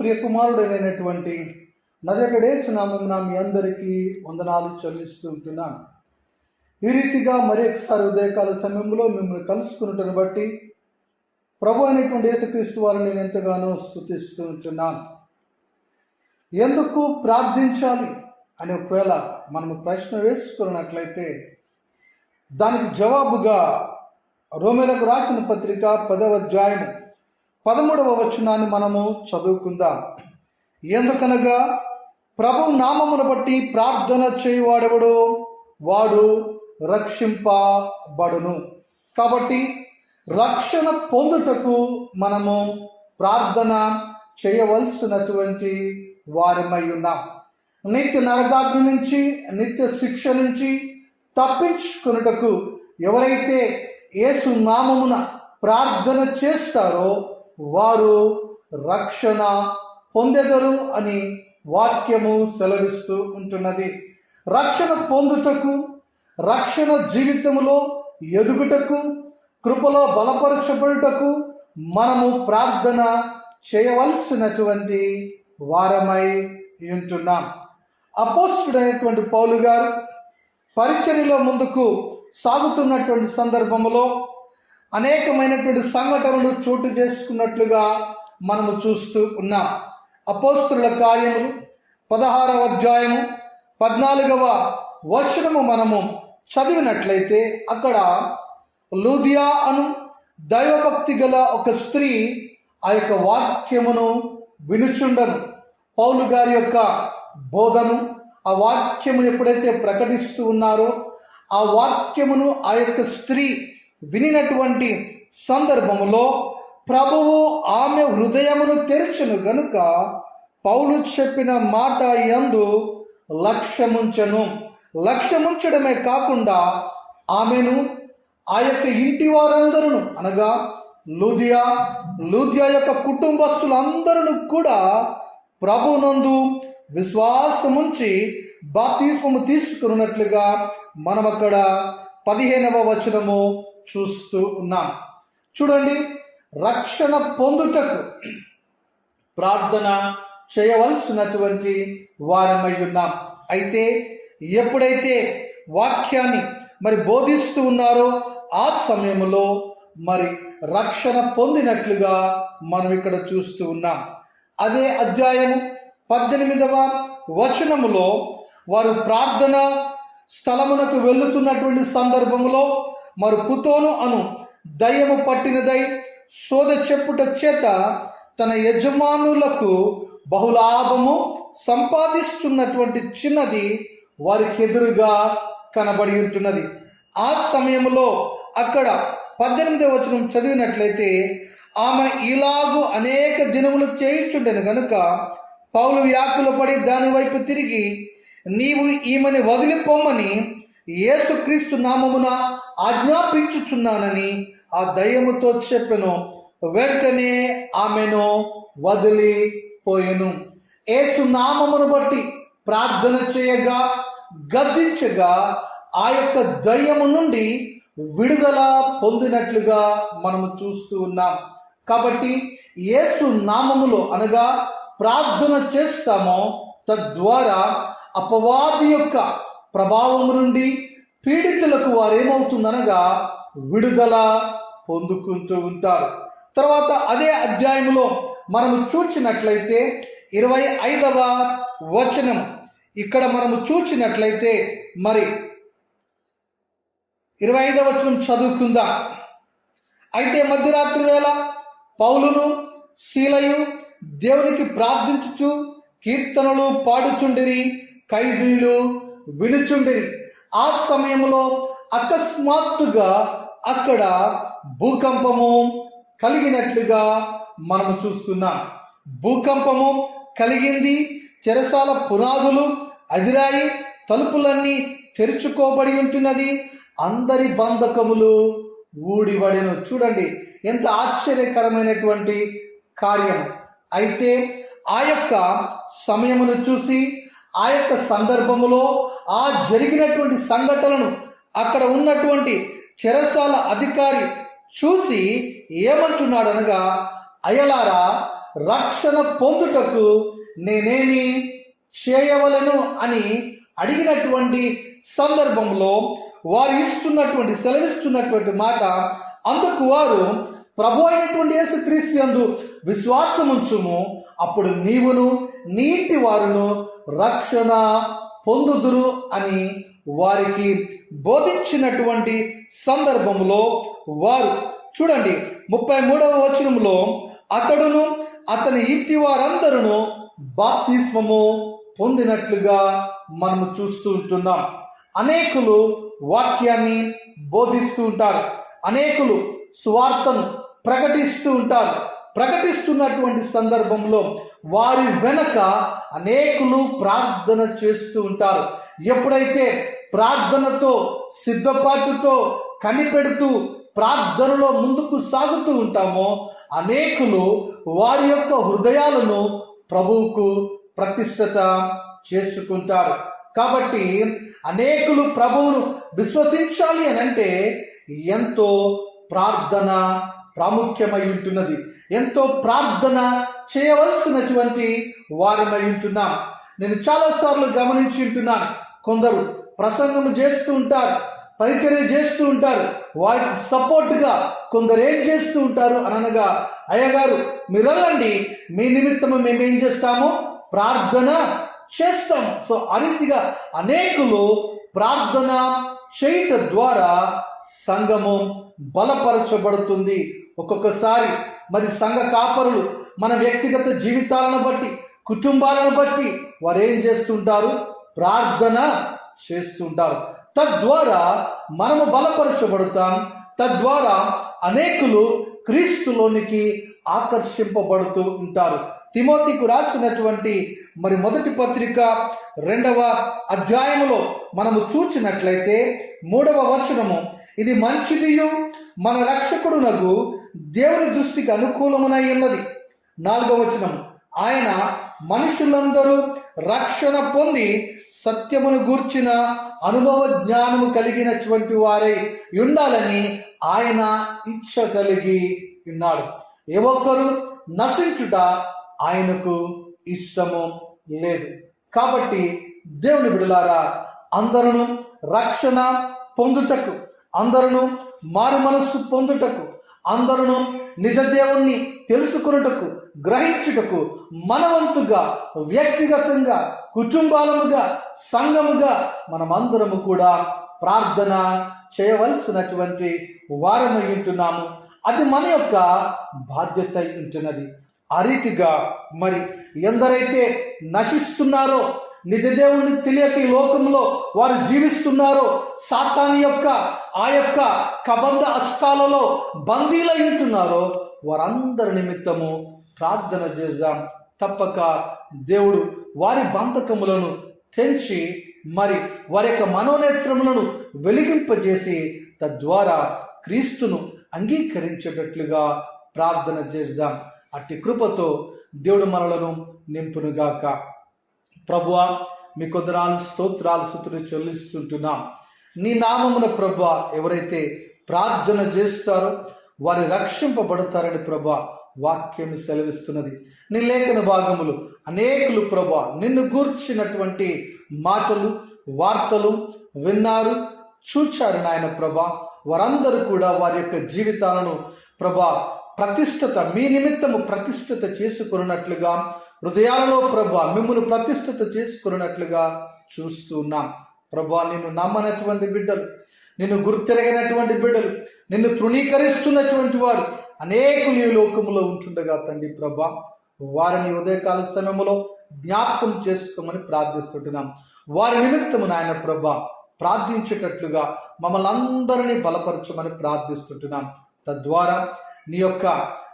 ప్రియకుమారుడైనటువంటి నజకడేసునామం మీ అందరికీ వందనాలు చెల్లిస్తూ ఉంటున్నాను ఈ రీతిగా మరి ఒకసారి ఉదయకాల సమయంలో మిమ్మల్ని కలుసుకున్నట్టును బట్టి ప్రభు అనేటువంటి యేసుక్రీస్తు వారిని నేను ఎంతగానో స్థుతిస్తూ ఉంటున్నాను ఎందుకు ప్రార్థించాలి అని ఒకవేళ మనము ప్రశ్న వేసుకున్నట్లయితే దానికి జవాబుగా రోమిలకు రాసిన పత్రిక పదవ అధ్యాయము పదమూడవ వచనాన్ని మనము చదువుకుందాం. ఎందుకనగా ప్రభు నామమును బట్టి ప్రార్థన చేయువాడెవడు? వాడు రక్షింపబడును. కాబట్టి రక్షణ పొందుటకు మనము ప్రార్థన చేయవలసినటువంటి వారమై ఉన్నాం. నిత్య నరకాగ్ని నుంచి నిత్య శిక్ష నుంచి తప్పించుకున్నటకు ఎవరైతే ఏసు నామమున ప్రార్థన చేస్తారో వారు రక్షణ పొందెదరు అని వాక్యము సెలవిస్తూ ఉంటున్నది. రక్షణ పొందుటకు రక్షణ జీవితంలో ఎదుగుటకు కృపలో బలపరచబడుటకు మనము ప్రార్థన చేయవలసినటువంటి వారమై ఉంటున్నాం. అపోస్తుడైనటువంటి పౌలు గారు పరిచర్యలో ముందుకు సాగుతున్నటువంటి సందర్భంలో అనేకమైనటువంటి సంఘటనలు చోటు చేసుకున్నట్లుగా మనము చూస్తూ ఉన్నాం. అపోస్తుల కార్యములు పదహారవ అధ్యాయము పద్నాలుగవ వచనము మనము చదివినట్లయితే అక్కడ లూదియా అను దైవభక్తి గల ఒక స్త్రీ ఆ యొక్క వాక్యమును వినుచుండను. పౌలు గారి యొక్క బోధను ఆ వాక్యమును ఎప్పుడైతే ప్రకటిస్తూ ఉన్నారో ఆ వాక్యమును ఆ యొక్క స్త్రీ వినినటువంటి సందర్భములో ప్రభువు ఆమె హృదయమును తెరచును గనుక పౌలు చెప్పిన మాట యందు లక్ష్యముంచను. లక్ష్యముంచడమే కాకుండా ఆమెను ఆ యొక్క ఇంటి వారందరూ అనగా లూదియా లూదియా యొక్క కుటుంబస్తులందరూ కూడా ప్రభునందు విశ్వాసముంచి బాప్తిస్మము తీసుకున్నట్లుగా మనం అక్కడ పదిహేనవ వచనము చూస్తూ ఉన్నాం. చూడండి రక్షణ పొందుటకు ప్రార్థన చేయవలసినటువంటి వారమై ఉన్నాం. అయితే ఎప్పుడైతే వాక్యాన్ని మరి బోధిస్తూ ఉన్నారో ఆ సమయంలో మరి రక్షణ పొందినట్లుగా మనం ఇక్కడ చూస్తూ ఉన్నాం. అదే అధ్యాయం పద్దెనిమిదవ వచనములో వారు ప్రార్థన స్థలమునకు వెళుతున్నటువంటి సందర్భంలో మరి పుతోను అను. దయ్యము పట్టినదై సోద చెప్పుట చేత తన యజమానులకు బహులాభము సంపాదిస్తున్నటువంటి చిన్నది వారికి ఎదురుగా కనబడి ఉంటున్నది. ఆ సమయంలో అక్కడ పద్దెనిమిదవ వచనం చదివినట్లయితే ఆమె ఇలాగు అనేక దినములు చేయించుండెను గనుక పౌలు వ్యాకులపడి దాని వైపు తిరిగి నీవు ఈమెని వదిలిపోమ్మని యేసుక్రీస్తు నామమున ఆజ్ఞాపించుచున్నానని ఆ దయ్యముతో చెప్పెను. వెంటనే ఆమెను వదిలిపోయెను యేసు నామమును బట్టి ప్రార్థన చేయగా గద్దించగా ఆ యొక్క దయ్యము నుండి విడుదల పొందినట్లుగా మనము చూస్తూ ఉన్నాం. కాబట్టి యేసు నామములో అనగా ప్రార్థన చేస్తామో తద్వారా అపవాది యొక్క ప్రభావం నుండి పీడితులకు వారు ఏమవుతుందనగా విడుదల పొందుకుంటూ ఉంటారు. తర్వాత అదే అధ్యాయంలో మనము చూచినట్లయితే ఇరవై ఐదవ వచనం. ఇక్కడ మనము చూచినట్లయితే మరి ఇరవై ఐదవ వచనం చదువుకుందాం. అయితే మధ్యరాత్రి వేళ పౌలును శీలయు దేవునికి ప్రార్థించుచు కీర్తనలు పాడుచుండిరి ఖైదీలు వినుచుండిరి ఆ సమయంలో అకస్మాత్తుగా అక్కడ భూకంపము కలిగినట్లుగా మనము చూస్తున్నాం. భూకంపము కలిగింది చెరసాల పునాదులు అదిరాయి తలుపులన్నీ తెరుచుకోబడి ఉంటున్నది. అందరి బంధకములు ఊడిబడిను చూడండి ఎంత ఆశ్చర్యకరమైనటువంటి కార్యం అయితే ఆ యొక్క సమయమును చూసి ఆ యొక్క సందర్భములో ఆ జరిగినటువంటి సంఘటనను అక్కడ ఉన్నటువంటి చెరసాల అధికారి చూసి ఏమంటున్నాడు అనగా అయలారా రక్షణ పొందుటకు నేనేమి చేయవలను? అని అడిగినటువంటి సందర్భంలో వారు ఇస్తున్నటువంటి సెలవిస్తున్నటువంటి మాట అందుకు వారు ప్రభు అయినటువంటి యేసుక్రీస్తు అందు విశ్వాసముంచుము అప్పుడు నీవును నీ ఇంటి వారును రక్షణ పొందుదురు అని వారికి బోధించినటువంటి సందర్భంలో వారు చూడండి ముప్పై మూడవ వచనంలో అతడును అతని ఇంటి వారందరూ బాప్తిస్మము పొందినట్లుగా మనము చూస్తూ ఉంటున్నాం. అనేకులు వాక్యాన్ని బోధిస్తూ ఉంటారు. అనేకులు స్వార్థను ప్రకటిస్తూ ఉంటారు. ప్రకటిస్తున్నటువంటి సందర్భంలో వారి వెనక అనేకులు ప్రార్థన చేస్తూ ఉంటారు. ఎప్పుడైతే ప్రార్థనతో సిద్ధపాటుతో కనిపెడుతూ ప్రార్థనలో ముందుకు సాగుతూ ఉంటామో అనేకులు వారి యొక్క హృదయాలను ప్రభువుకు ప్రతిష్టత చేసుకుంటారు. కాబట్టి అనేకులు ప్రభువును విశ్వసించాలి అని అంటే ఎంతో ప్రార్థన ప్రాముఖ్యమై ఉంటున్నది. ఎంతో ప్రార్థన చేయవలసినటువంటి వారమై ఉంటున్నాం. నేను చాలాసార్లు గమనించి ఉంటున్నాను. కొందరు ప్రసంగం చేస్తూ ఉంటారు పరిచర్య చేస్తూ ఉంటారు. వారికి సపోర్ట్గా కొందరు ఏం చేస్తూ ఉంటారు అనగా అయ్యగారు మీరు వెళ్ళండి. మీ నిమిత్తము మేము ఏం చేస్తాము? ప్రార్థన చేస్తాం. సో ఆ రీతిగా అనేకులు ప్రార్థన చేయట ద్వారా సంఘము బలపరచబడుతుంది. ఒక్కొక్కసారి మరి సంఘ కాపరులు మన వ్యక్తిగత జీవితాలను బట్టి కుటుంబాలను బట్టి వారు ఏం చేస్తుంటారు? ప్రార్థన చేస్తుంటారు. తద్వారా మనము బలపరచబడతాం. తద్వారా అనేకులు క్రీస్తులోనికి ఆకర్షింపబడుతూ ఉంటారు. తిమోతికు రాసినటువంటి మరి మొదటి పత్రిక రెండవ అధ్యాయములో మనము చూచినట్లయితే మూడవ వచనము ఇది మంచిదియు మన రక్షకుడునకు దేవుని దృష్టికి అనుకూలమునై ఉన్నది. నాలుగవ వచనం. ఆయన మనుషులందరూ రక్షణ పొంది సత్యమును గూర్చిన అనుభవ జ్ఞానము కలిగినటువంటి వారై ఉండాలని ఆయన ఇచ్చ కలిగి ఉన్నాడు. ఏ ఒక్కరు నశించుట ఆయనకు ఇష్టము లేదు. కాబట్టి దేవుని బిడులారా అందరూ రక్షణ పొందుటకు అందరూ మారు మనస్సు పొందుటకు అందరూ నిజ దేవుణ్ణి తెలుసుకున్నటకు గ్రహించుటకు మనవంతుగా వ్యక్తిగతంగా కుటుంబాలముగా సంఘముగా మనమందరము కూడా ప్రార్థన చేయవలసినటువంటి వారమై ఉంటున్నాము. అది మన యొక్క బాధ్యత ఉంటున్నది. ఆ రీతిగా మరి ఎందరైతే నశిస్తున్నారో నిజ దేవుణ్ణి తెలియక ఈ లోకంలో వారు జీవిస్తున్నారో. సాతాని యొక్క ఆ యొక్క కబంధ అస్తాలలో బందీలయ్యుంటున్నారో వారందరి నిమిత్తము ప్రార్థన చేద్దాం. తప్పక దేవుడు వారి బంధకములను తెంచి మరి వారి యొక్క మనోనేత్రములను వెలిగింపజేసి తద్వారా క్రీస్తును అంగీకరించేటట్లుగా ప్రార్థన చేద్దాం. అట్టి కృపతో దేవుడు మనలను నింపునుగాక. ప్రభువా మీ కొందరాలు స్తోత్రాలు స్థుతులు చెల్లిస్తుంటున్నాం. నీ నామమున ప్రభు ఎవరైతే ప్రార్థన చేస్తారో వారు రక్షింపబడతారని ప్రభా వాక్యం సెలవిస్తున్నది. నీ లేఖన భాగములు అనేకులు ప్రభా నిన్ను గూర్చినటువంటి మాటలు వార్తలు విన్నారు చూచారు నాయన ప్రభా వారందరూ కూడా వారి యొక్క జీవితాలను ప్రభా ప్రతిష్టత మీ నిమిత్తము ప్రతిష్టత చేసుకున్నట్లుగా హృదయాలలో ప్రభా మిమ్మల్ని ప్రతిష్టత చేసుకున్నట్లుగా చూస్తున్నాం ప్రభా నిన్ను నమ్మనటువంటి బిడ్డలు నిన్ను గుర్తిరగినటువంటి బిడ్డలు నిన్ను తృణీకరిస్తున్నటువంటి వారు అనేకులు ఈ లోకములో ఉంటుండగా తండ్రి ప్రభా వారిని ఉదయకాల సమయంలో జ్ఞాపకం చేసుకోమని ప్రార్థిస్తుంటున్నాం. వారి నిమిత్తము నాయన ప్రభా ప్రార్థించేటట్లుగా మమ్మల్ని అందరినీ బలపరచమని ప్రార్థిస్తుంటున్నాం. తద్వారా నీ యొక్క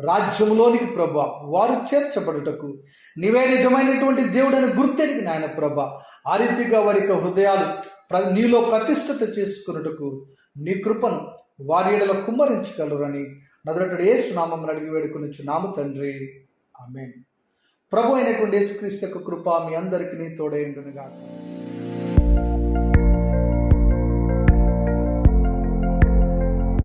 రాజ్యంలోనికి ప్రభా వారు చేర్చబడుటకు. నీవే నిజమైనటువంటి దేవుడని గుర్తెరిగి నాయన ప్రభా ఆ రీతిగా వారి యొక్క హృదయాలు ప్ర నీలో ప్రతిష్ఠత చేసుకున్నటకు నీ కృపను వారి ఎడల కుమ్మరించగలరని నదురటుడు ఏ సునామం అడిగి వేడుకొని నాము తండ్రి. ఆమె ప్రభు అయినటువంటి యేసుక్రీస్తు యొక్క కృప మీ అందరికీ తోడైండునుగా